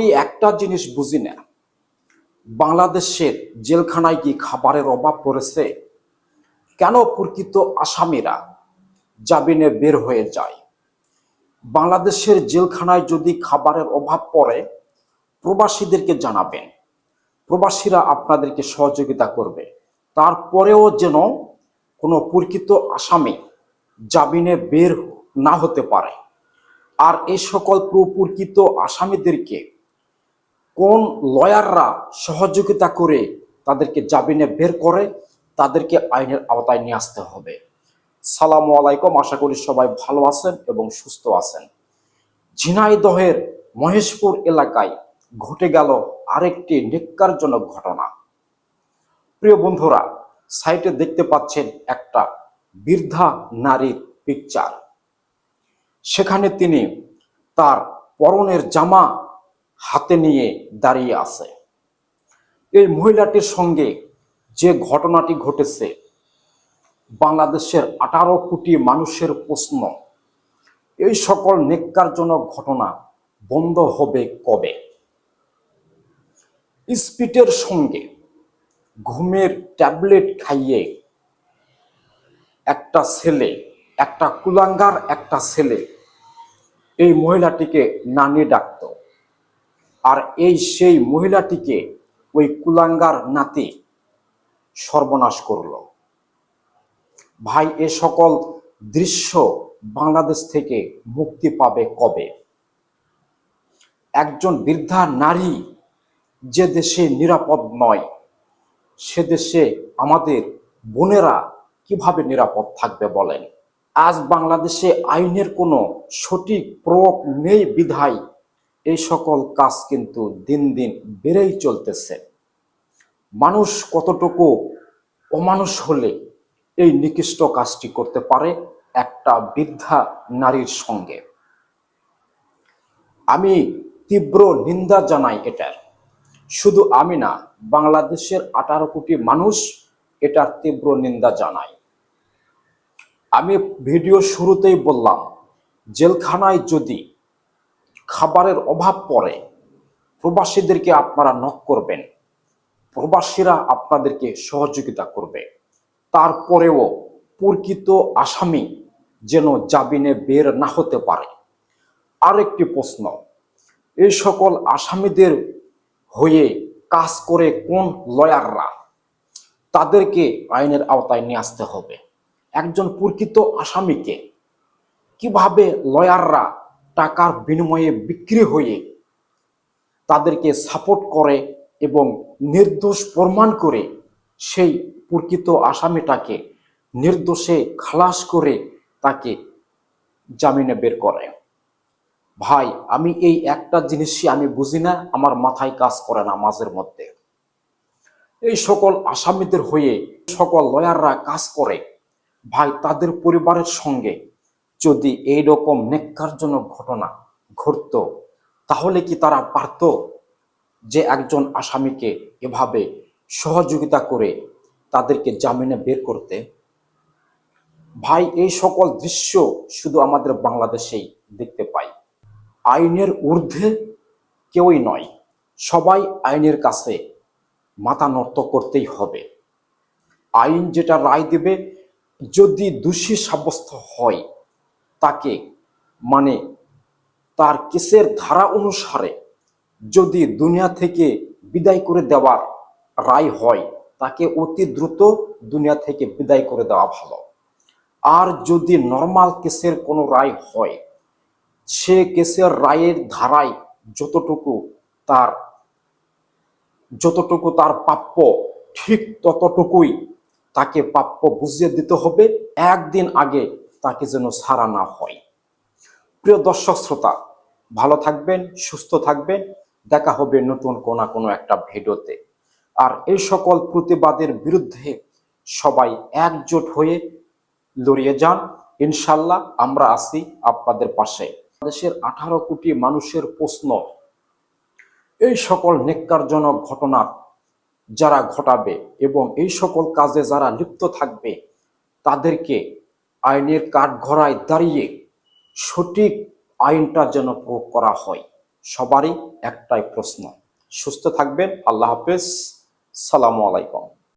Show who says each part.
Speaker 1: এই একটা জিনিস বুঝি না। বাংলাদেশের জেলখানায় কি খাবারের অভাব পড়েছে? কেন প্রকৃত আসামিরা জামিনে বের হয়ে যায়? বাংলাদেশের জেলখানায় যদি খাবারের অভাব পড়ে, প্রবাসীদেরকে জানাবেন। প্রবাসীরা আপনাদেরকে সহযোগিতা করবে। তারপরেও যেন কোনো প্রকৃত আসামি জামিনে বের না হতে পারে। আর এই সকল প্রকৃত আসামিদেরকে কোন লয়াররা সহযোগিতা করে তাদেরকে জামিনে বের করে, তাদেরকে আইনের আওতায় নিয়ে আসতে হবে। সালাম আলাইকুম, আশা করি সবাই ভালো আছেন এবং সুস্থ আছেন। ঝিনাইদহের মহেশপুর এলাকায় ঘটে গেল আরেকটি নিকারজনক ঘটনা। প্রিয় বন্ধুরা, সাইটে দেখতে পাচ্ছেন একটা বৃদ্ধা নারীর পিকচার সেখানে তিনি তার পরনের জামা হাতে নিয়ে দাঁড়িয়ে আছে। এই মহিলাটির সঙ্গে যে ঘটনাটি ঘটেছে, বাংলাদেশের আঠারো কোটি মানুষের প্রশ্ন, এই সকল নেককারজনক ঘটনা বন্ধ হবে কবে? স্পিটের সঙ্গে ঘুমের ট্যাবলেট খাইয়ে একটা ছেলে, একটা কুলাঙ্গার একটা ছেলে এই মহিলাটিকে নানি ডাকত। আর এই সেই মহিলাটিকে ওই কুলাঙ্গার নাতি সর্বনাশ করল। ভাই, এ সকল দৃশ্য বাংলাদেশ থেকে মুক্তি পাবে কবে? একজন বৃদ্ধা নারী, যে দেশে নিরাপদ নয়, সে দেশে আমাদের বোনেরা কীভাবে নিরাপদ থাকবে বলেন? আজ বাংলাদেশে আইনের কোনো সঠিক প্রয়োগ নেই বিধায় এই সকল কাজ কিন্তু দিন দিন বেড়েই চলতেছে। মানুষ কতটুকু অমানুষ হলে এই নিকৃষ্ট কাজটি করতে পারে একটা বৃদ্ধা নারীর সঙ্গে? আমি তীব্র নিন্দা জানাই এটার। শুধু আমি না, বাংলাদেশের আঠারো কোটি মানুষ এটার তীব্র নিন্দা জানায়। আমি ভিডিও শুরুতেই বললাম, জেলখানায় যদি খাবারের অভাব পড়ে, প্রবাসীদেরকে আপনারা নক করবেন। প্রবাসীরা আপনাদেরকে সহযোগিতা করবে। তারপরেও প্রকৃত আসামি যেন জামিনে বের না হতে পারে। আরেকটি প্রশ্ন, এই সকল আসামিদের হয়ে কাজ করে কোন লয়াররা? তাদেরকে আইনের আওতায় নিয়ে আসতে হবে। একজন প্রকৃত আসামিকে কীভাবে লয়াররা টাকার বিনিময়ে বিক্রি হয়ে তাদেরকে সাপোর্ট করে এবং নির্দোষ প্রমাণ করে সেই প্রকৃত আসামিটাকে নির্দোষে খালাস করে তাকে জামিনে বের করে। ভাই, আমি এই একটা জিনিসই আমি বুঝি না, আমার মাথায় কাজ করে না মাঝের মধ্যে। এই সকল আসামিদের হয়ে, সকল লয়াররা কাজ করে। ভাই, তাদের পরিবারের সঙ্গে যদি এই রকম নেককারজনক ঘটনা ঘটত, তাহলে কি তারা পারত যে একজন আসামিকে এভাবে সহযোগিতা করে তাদেরকে জামিনে বের করতে? ভাই, এই সকল দৃশ্য শুধু আমাদের বাংলাদেশেই দেখতে পাই। আইনের ঊর্ধ্বে কেউই নয়, সবাই আইনের কাছে মাথা নত করতেই হবে। আইন যেটা রায় দেবে, যদি দোষী সাব্যস্ত হয় তাকে মানে তার কেসের ধারা অনুসারে যদি দুনিয়া থেকে বিদায় করে দেওয়ার রায় হয়, তাকে অতি দ্রুত দুনিয়া থেকে বিদায় করে দেওয়া ভালো। আর যদি নর্মাল কেসের কোনো রায় হয়, সে কেসের রায়ের ধারায় যতটুকু তার যতটুকু তার প্রাপ্য, ঠিক ততটুকুই তাকে প্রাপ্য বুঝিয়ে দিতে হবে। একদিন আগে তাকে যেন ছাড়া না হয়। প্রিয় দর্শক শ্রোতা, ভালো থাকবেন, সুস্থ থাকবেন। দেখা হবে নতুন কোনো কোনো একটা ভিডিওতে। আর এই সকল প্রতিবাদের বিরুদ্ধে সবাই একজোট হয়ে লড়িয়ে যান। ইনশাল্লাহ আমরা আছি আপনাদের পাশে। দেশের আঠারো কোটি মানুষের প্রশ্ন, এই সকল নেককারজনক ঘটনা যারা ঘটাবে এবং এই সকল কাজে যারা লিপ্ত থাকবে, তাদেরকে আইনের কাঠঘড়ায় দাঁড়িয়ে সঠিক আইনটা যেন প্রয়োগ করা হয়। সবারই একটাই প্রশ্ন। সুস্থ থাকবেন। আল্লাহ হাফেজ। সালামু আলাইকুম।